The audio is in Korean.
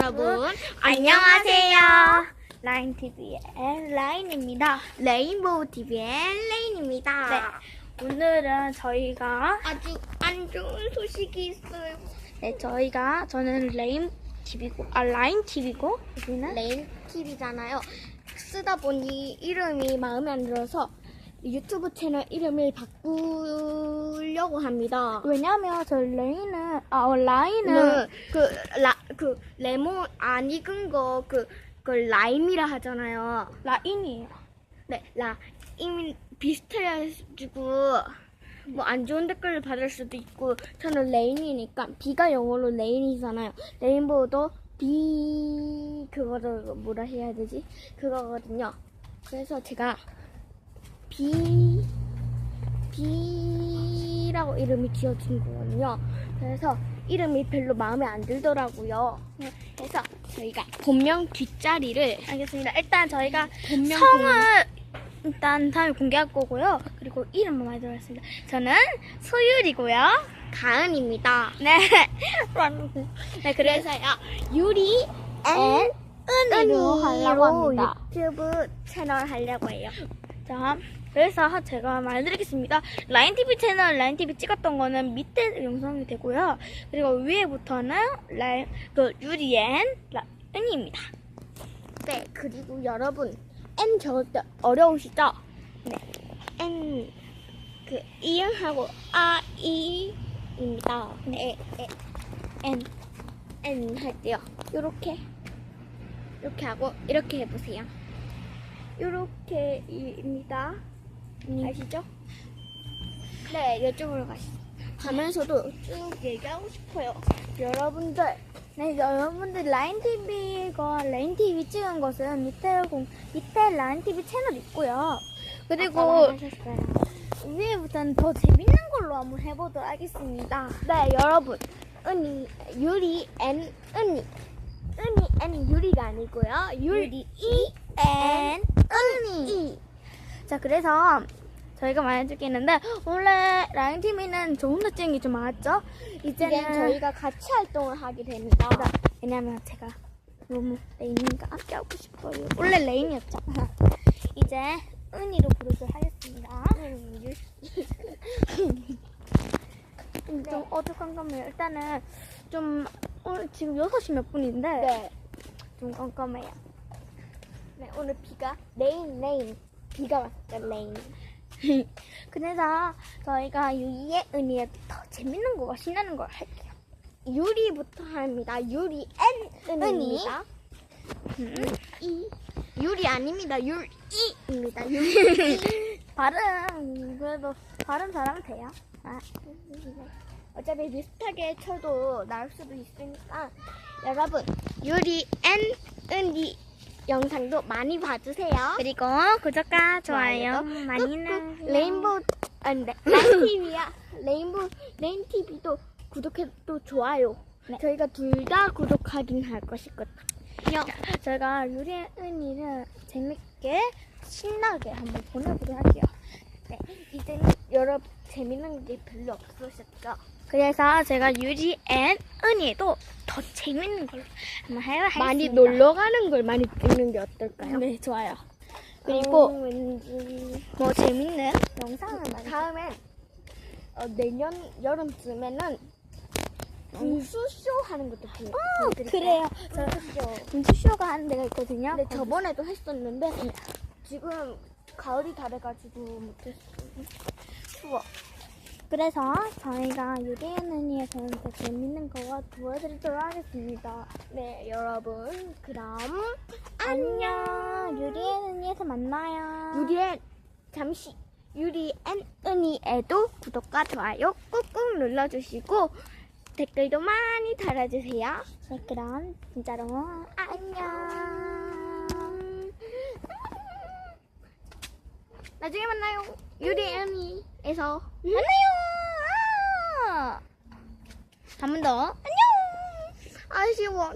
여러분, 안녕하세요. 라인 TV의 라인입니다. 레인보우 TV의 레인입니다. 네, 오늘은 저희가 아주 안 좋은 소식이 있어요. 네, 저희가 저는 레인 TV고 아 라인 TV고 여기는 레인 TV잖아요. 쓰다 보니 이름이 마음에 안 들어서 유튜브 채널 이름을 바꾸려고 합니다. 왜냐면 저 레인은 아 어, 라인은 그라그 레몬 안 익은 거 그 그걸 라임이라 하잖아요. 라인이에요. 네, 라임 비슷해가지고 뭐 안 좋은 댓글을 받을 수도 있고 저는 레인이니까 비가 영어로 레인이잖아요. 레인보우도 비 그거를 뭐라 해야 되지? 그거거든요. 그래서 제가 비 비라고 이름이 지어진 거거든요. 그래서 이름이 별로 마음에 안 들더라고요. 그래서 저희가 본명 뒷자리를 알겠습니다. 일단 저희가 본명 성을 일단 다음에 공개할 거고요. 그리고 이름만 많이 들었습니다. 저는 소율이고요. 가은입니다. 네. 네, 그래서요. 유리 앤 은이로 하려고 합니다. 유튜브 채널 하려고 해요. 자, 그래서 제가 말드리겠습니다. 라인TV 채널, 라인TV 찍었던 거는 밑에 영상이 되고요. 그리고 위에부터는 라인, 그, 유리앤, 라, 은입니다. 네, 그리고 여러분, N 적을 때 어려우시죠? 네, N, 그, 이응하고 아, 이입니다. 네, 네, N, N 할 때요. 요렇게, 이렇게 하고, 이렇게 해보세요. 요렇게입니다. 아시죠? 네, 이쪽으로 가시. 가면서도 쭉 얘기하고 싶어요. 여러분들, 네, 여러분들 라인 TV가 라인 TV 찍은 것은 밑에 공 밑에 라인 TV 채널 있고요. 그리고 위에부터는 더 재밌는 걸로 한번 해보도록 하겠습니다. 네, 여러분, 은이 유리 앤 은이 은이 앤 유리가 아니고요. 유리 이 앤 은이. 자, 그래서 저희가 말해줄게 있는데 원래 라인 TV는 저 혼자 게좀 많았죠? 이제는 이젠 저희가 같이 활동을 하게 됩니다. 왜냐면 제가 너무 레인과 함께 하고 싶어요. 원래 레인이었죠. 이제 은이로 부르도록 하겠습니다. 좀, 좀 어두컴컴해요. 일단은 좀 오늘 지금 6시 몇 분인데 네. 좀 깜깜해요. 네, 오늘 비가 레인 레인 비가 왔죠 레인. 그래서 저희가 유리의 은이에 더 재밌는 거가 신나는 걸 할게요. 유리부터 합니다. 유리 앤 은입니다. 음. 이 유리 아닙니다. 유리입니다. 유리. 발음 그래도 발음 잘하면 돼요. 아, 어차피 비슷하게 쳐도 나올 수도 있으니까 여러분 유리 앤 은이 영상도 많이 봐주세요. 그리고 구독과 좋아요 많이 꾹꾹 눌러주세요. 레인보우 아니 네, 레인 TV야. 레인보우 레인 TV도 구독해도 좋아요. 네. 저희가 둘 다 구독하긴 할 것이거든 요. 제가 유리의 은이를 재밌게 신나게 한번 보내보도록 할게요. 네, 이제는 여러분 재밌는 게 별로 없으셨죠? 그래서 제가 유리 앤 은이도 더 재밌는 걸로 한번 해보겠습니다. 많이 놀러 가는 걸 많이 찍는 게 어떨까요? 네, 좋아요. 그리고 그리고 왠지 뭐 재밌는 영상을 많이 다음엔 어, 내년 여름쯤에는 분수쇼 하는 것도 보- 어. 그래요. 저 분수쇼. 분수쇼가 하는 데가 있거든요. 근데 저번에도 했었는데 지금 가을이 다 돼가지고 못했어. 추워. 그래서 저희가 유리의 은이에서는 더 재밌는 거와 보여드리도록 하겠습니다. 네, 여러분. 그럼 안녕. 유리의 은이에서 만나요. 유리엔 잠시 유리 앤 은이에도 구독과 좋아요 꾹꾹 눌러주시고 댓글도 많이 달아주세요. 네, 그럼 진짜로 안녕. 나중에 만나요. 유리 앤이에서 만나요. 아! 한번 더. 안녕. 아쉬워.